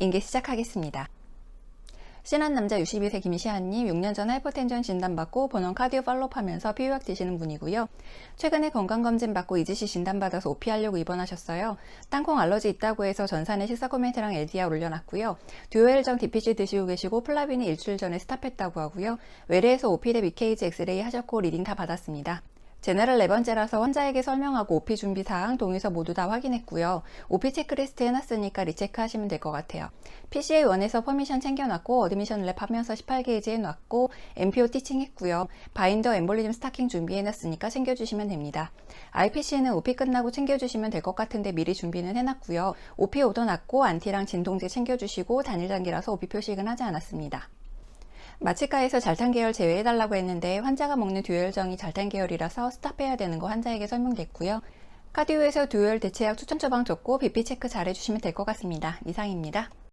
인계 시작하겠습니다. 신한 남자 62세 김시한님 6년 전 하이퍼텐션 진단받고 본원 카디오 팔로우하면서 피유약 드시는 분이고요. 최근에 건강검진 받고 이지씨 진단받아서 오피하려고 입원하셨어요. 땅콩 알러지 있다고 해서 전산에 식사 코멘트랑 LDR 올려놨고요. 듀오엘정 DPC 드시고 계시고 플라빈이 일주일 전에 스탑했다고 하고요. 외래에서 오피 대 BKG 엑스레이 하셨고 리딩 다 받았습니다. 제네럴 네 번째라서 환자에게 설명하고 OP 준비 사항 동의서 모두 다 확인했고요. OP 체크리스트 해놨으니까 리체크 하시면 될 것 같아요. PCA 1에서 퍼미션 챙겨놨고 어드미션 랩 하면서 18게이지 해놨고 MPO 티칭 했고요. 바인더 엠볼리즘 스타킹 준비해놨으니까 챙겨주시면 됩니다. IPC는 OP 끝나고 챙겨주시면 될 것 같은데 미리 준비는 해놨고요. OP 오더놨고 안티랑 진통제 챙겨주시고 단일 단계라서 OP 표식은 하지 않았습니다. 마취과에서 잘탄 계열 제외해달라고 했는데 환자가 먹는 듀얼정이 잘탄 계열이라서 스탑해야 되는 거 환자에게 설명됐고요. 카디오에서 듀얼 대체약 추천 처방 줬고 BP 체크 잘 해주시면 될 것 같습니다. 이상입니다.